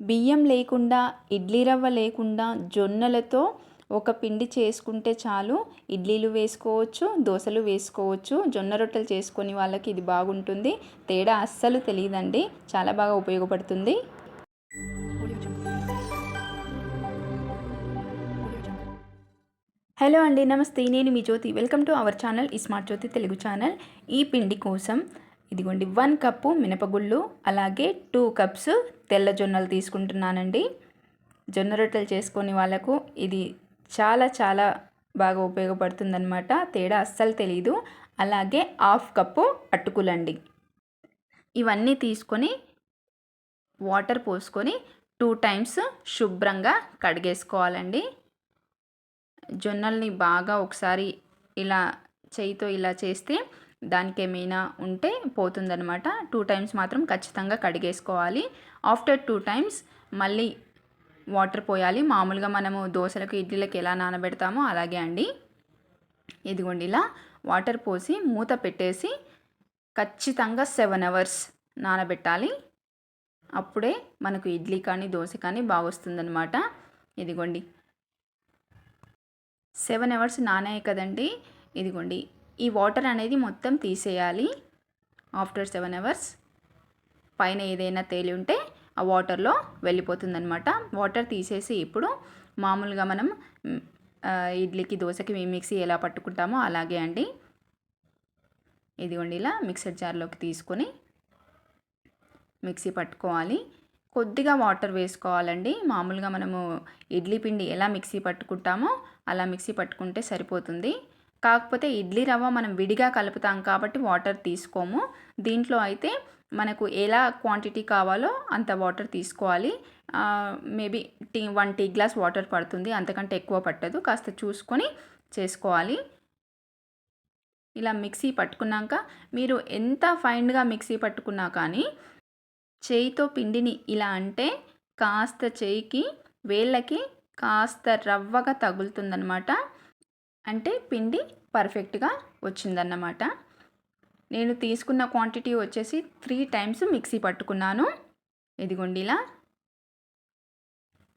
బియ్యం లేకుండా ఇడ్లీ రవ్వ లేకుండా జొన్నలతో ఒక పిండి చేసుకుంటే చాలు. ఇడ్లీలు వేసుకోవచ్చు దోశలు వేసుకోవచ్చు జొన్న రొట్టెలు చేసుకొని వాళ్ళకి ఇది బాగుంటుంది. తేడా అస్సలు తెలియదండి. చాలా బాగా ఉపయోగపడుతుంది. హలో అండి నమస్తే. నేను మీ Jyothi. Welcome to our channel ఈ స్మార్ట్ జ్యోతి తెలుగు ఛానల్. ఈ పిండి కోసం ఇదిగోండి వన్ కప్పు మినపగుళ్ళు అలాగే టూ కప్స్ తెల్ల జొన్నలు తీసుకుంటున్నానండి. జొన్న రొట్టెలు చేసుకొని వాళ్ళకు ఇది చాలా చాలా బాగా ఉపయోగపడుతుందన్నమాట. తేడా అస్సలు తెలీదు. అలాగే హాఫ్ కప్పు అటుకులండి. ఇవన్నీ తీసుకొని వాటర్ పోసుకొని టూ టైమ్స్ శుభ్రంగా కడిగేసుకోవాలండి. జొన్నల్ని బాగా ఒకసారి ఇలా చేయితో ఇలా చేస్తే దానికి ఏమైనా ఉంటే పోతుందనమాట టూ టైమ్స్ మాత్రం ఖచ్చితంగా కడిగేసుకోవాలి. ఆఫ్టర్ టూ టైమ్స్ మళ్ళీ వాటర్ పోయాలి. మామూలుగా మనము దోశలకు ఇడ్లీలకు ఎలా నానబెడతామో అలాగే అండి. ఇదిగోండి ఇలా వాటర్ పోసి మూత పెట్టేసి ఖచ్చితంగా సెవెన్ అవర్స్ నానబెట్టాలి. అప్పుడే మనకు ఇడ్లీ కానీ దోశ కానీ బాగొస్తుందనమాట ఇదిగోండి. సెవెన్ అవర్స్ నానాయి కదండి. ఇదిగోండి. ఈ వాటర్ అనేది మొత్తం తీసేయాలి. After seven hours. పైన ఏదైనా తేలి ఉంటే ఆ వాటర్లో వెళ్ళిపోతుందనమాట వాటర్ తీసేసి ఇప్పుడు మామూలుగా మనం ఇడ్లీకి దోశకి మిక్సీ ఎలా పట్టుకుంటామో అలాగే అండి. ఇదిగోండి ఇలా మిక్సర్ జార్లోకి తీసుకొని మిక్సీ పట్టుకోవాలి. కొద్దిగా వాటర్ వేసుకోవాలండి. మామూలుగా మనము ఇడ్లీ పిండి ఎలా మిక్సీ పట్టుకుంటామో అలా మిక్సీ పట్టుకుంటే సరిపోతుంది. కాకపోతే ఇడ్లీ రవ్వ మనం విడిగా కలుపుతాం కాబట్టి వాటర్ తీసుకోము. దీంట్లో అయితే మనకు ఎలా క్వాంటిటీ కావాలో అంత వాటర్ తీసుకోవాలి. Maybe tea one tea glass water పడుతుంది. అంతకంటే ఎక్కువ పట్టదు. కాస్త చూసుకొని చేసుకోవాలి. ఇలా మిక్సీ పట్టుకున్నాక మీరు ఎంత ఫైన్గా మిక్సీ పట్టుకున్నా కానీ చేయితో పిండిని ఇలా అంటే కాస్త చేయికి వేళ్ళకి కాస్త రవ్వగా తగులుతుందనమాట అంటే పిండి పర్ఫెక్ట్గా వచ్చిందన్నమాట. నేను తీసుకున్న క్వాంటిటీ వచ్చేసి త్రీ టైమ్స్ మిక్సీ పట్టుకున్నాను. ఇదిగోండి ఇలా.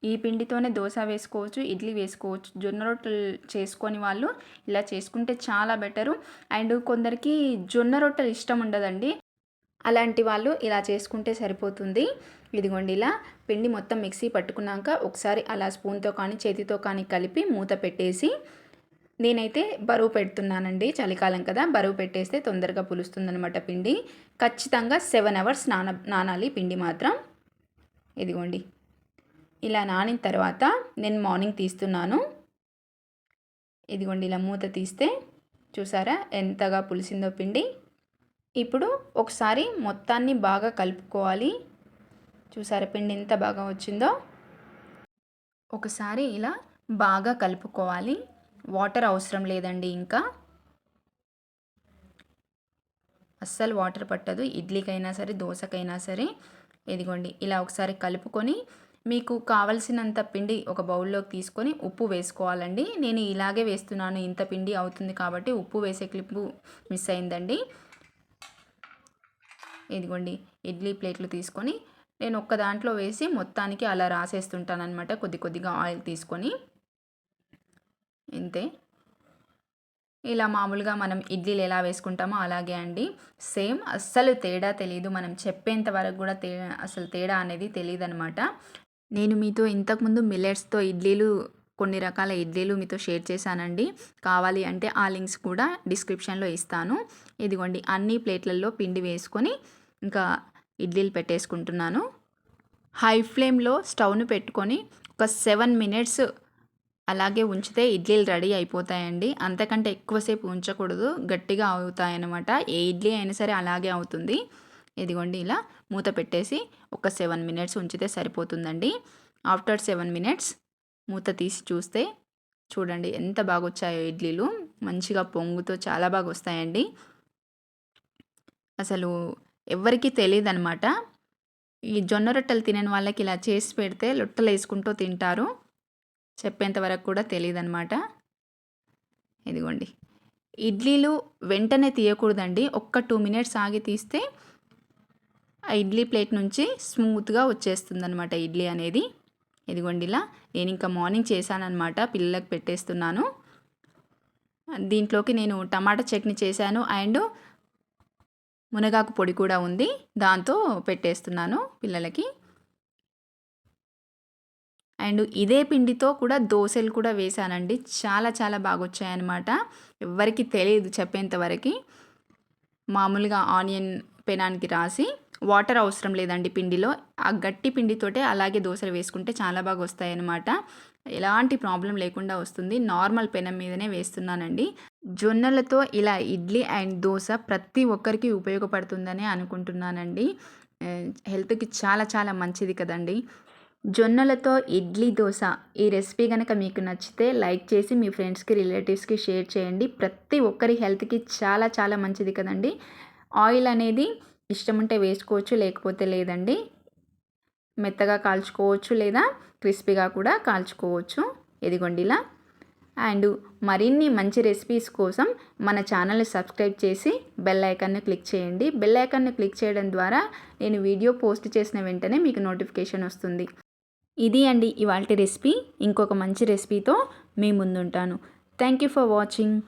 ఈ పిండితోనే దోశ వేసుకోవచ్చు ఇడ్లీ వేసుకోవచ్చు జొన్న రొట్టెలు చేసుకొని వాళ్ళు ఇలా చేసుకుంటే చాలా బెటరు. అండ్ కొందరికి జొన్న రొట్టెలు ఇష్టం ఉండదండి. అలాంటి వాళ్ళు ఇలా చేసుకుంటే సరిపోతుంది. ఇదిగోండి ఇలా. పిండి మొత్తం మిక్సీ పట్టుకున్నాక ఒకసారి అలా స్పూన్తో కానీ చేతితో కానీ కలిపి మూత పెట్టేసి నేనైతే బరువు పెడుతున్నానండి చలికాలం కదా బరువు పెట్టేస్తే తొందరగా పులుస్తుందనమాట పిండి. ఖచ్చితంగా సెవెన్ అవర్స్ నాన నానాలి పిండి మాత్రం. ఇదిగోండి. ఇలా నానిన తర్వాత నేను మార్నింగ్ తీస్తున్నాను. ఇదిగోండి ఇలా మూత తీస్తే చూసారా ఎంతగా పులిసిందో పిండి. ఇప్పుడు ఒకసారి మొత్తాన్ని బాగా కలుపుకోవాలి. చూసారా పిండి ఎంత బాగా వచ్చిందో. ఒకసారి ఇలా బాగా కలుపుకోవాలి. వాటర్ అవసరం లేదండి ఇంకా. అస్సలు వాటర్ పట్టదు. ఇడ్లీకైనా సరే దోశకైనా సరే ఇదిగోండి ఇలా ఒకసారి కలుపుకొని మీకు కావలసినంత పిండి ఒక బౌల్లోకి తీసుకొని ఉప్పు వేసుకోవాలండి. నేను ఇలాగే వేస్తున్నాను ఇంత పిండి అవుతుంది కాబట్టి ఉప్పు వేసే క్లిప్పు మిస్ అయిందండి. ఇదిగోండి ఇడ్లీ ప్లేట్లు తీసుకొని నేను ఒక్క దాంట్లో వేసి మొత్తానికి అలా రాసేస్తుంటాను అనమాట కొద్ది కొద్దిగా ఆయిల్ తీసుకొని ఇంతే. ఇలా మామూలుగా మనం ఇడ్లీలు ఎలా వేసుకుంటామో అలాగే అండి. సేమ్ అస్సలు తేడా తెలియదు మనం చెప్పేంత వరకు కూడా తే అసలు తేడా అనేది తెలియదు అనమాట నేను మీతో ఇంతకుముందు మిల్లెట్స్తో ఇడ్లీలు కొన్ని రకాల ఇడ్లీలు మీతో షేర్ చేశానండి. కావాలి అంటే ఆ లింక్స్ కూడా డిస్క్రిప్షన్లో ఇస్తాను. ఇదిగోండి అన్ని ప్లేట్లలో పిండి వేసుకొని ఇంకా ఇడ్లీలు పెట్టేసుకుంటున్నాను. హై ఫ్లేమ్లో స్టవ్ను పెట్టుకొని ఒక సెవెన్ మినిట్స్ అలాగే ఉంచితే ఇడ్లీలు రెడీ అయిపోతాయండి. అంతకంటే ఎక్కువసేపు ఉంచకూడదు. గట్టిగా అవుతాయన్నమాట. ఏ ఇడ్లీ అయినా సరే అలాగే అవుతుంది. ఇదిగోండి ఇలా మూత పెట్టేసి ఒక సెవెన్ మినిట్స్ ఉంచితే సరిపోతుందండి. ఆఫ్టర్ సెవెన్ మినిట్స్ మూత తీసి చూస్తే చూడండి ఎంత బాగా వచ్చాయో ఇడ్లీలు. మంచిగా పొంగుతో చాలా బాగా వస్తాయండి అసలు ఎవరికీ తెలియదు అనమాట ఈ జొన్న రొట్టెలు తినని వాళ్ళకి ఇలా చేసి పెడితే లొట్టలు వేసుకుంటూ తింటారు. చెప్పేంత వరకు కూడా తెలియదు అనమాట ఇదిగోండి. ఇడ్లీలు వెంటనే తీయకూడదండి. ఒక్క టూ మినిట్స్ ఆగి తీస్తే ఆ ఇడ్లీ ప్లేట్ నుంచి స్మూత్గా వచ్చేస్తుంది అనమాట ఇడ్లీ అనేది. ఇదిగోండి ఇలా. నేను ఇంకా మార్నింగ్ చేశానన్నమాట. పిల్లలకు పెట్టేస్తున్నాను. దీంట్లోకి నేను టమాటా చట్నీ చేశాను. అండ్ మునగాకు పొడి కూడా ఉంది. దాంతో పెట్టేస్తున్నాను పిల్లలకి. అండ్ ఇదే పిండితో కూడా దోశలు కూడా వేశానండి. చాలా చాలా బాగా వచ్చాయన్నమాట ఎవరికి తెలియదు చెప్పేంతవరకు మామూలుగా ఆనియన్ పెనానికి రాసి వాటర్ అవసరం లేదండి పిండిలో. ఆ గట్టి పిండితోటే అలాగే దోశలు వేసుకుంటే చాలా బాగా వస్తాయన్నమాట ఎలాంటి ప్రాబ్లం లేకుండా వస్తుంది. నార్మల్ పెనం మీదనే వేస్తున్నానండి. జొన్నలతో ఇలా ఇడ్లీ అండ్ దోశ ప్రతి ఒక్కరికి ఉపయోగపడుతుందని అనుకుంటున్నానండి. హెల్త్కి చాలా చాలా మంచిది కదండి. జొన్నలతో ఇడ్లీ దోశ. ఈ రెసిపీ కనుక మీకు నచ్చితే లైక్ చేసి మీ ఫ్రెండ్స్కి రిలేటివ్స్కి షేర్ చేయండి. ప్రతి ఒక్కరి హెల్త్కి చాలా చాలా మంచిది కదండి. ఆయిల్ అనేది ఇష్టం ఉంటే వేసుకోవచ్చు లేకపోతే లేదండి. మెత్తగా కాల్చుకోవచ్చు లేదా క్రిస్పీగా కూడా కాల్చుకోవచ్చు. ఇదిగోండి ఇలా. అండ్ మరిన్ని మంచి రెసిపీస్ కోసం మన ఛానల్ని సబ్స్క్రైబ్ చేసి బెల్ ఐకాన్ని క్లిక్ చేయండి. బెల్ ఐకాన్ని క్లిక్ చేయడం ద్వారా నేను వీడియో పోస్ట్ చేసిన వెంటనే మీకు నోటిఫికేషన్ వస్తుంది. ఇది అండి ఇవాళ రెసిపీ. ఇంకొక మంచి రెసిపీతో మీ ముందుంటాను. Thank you for watching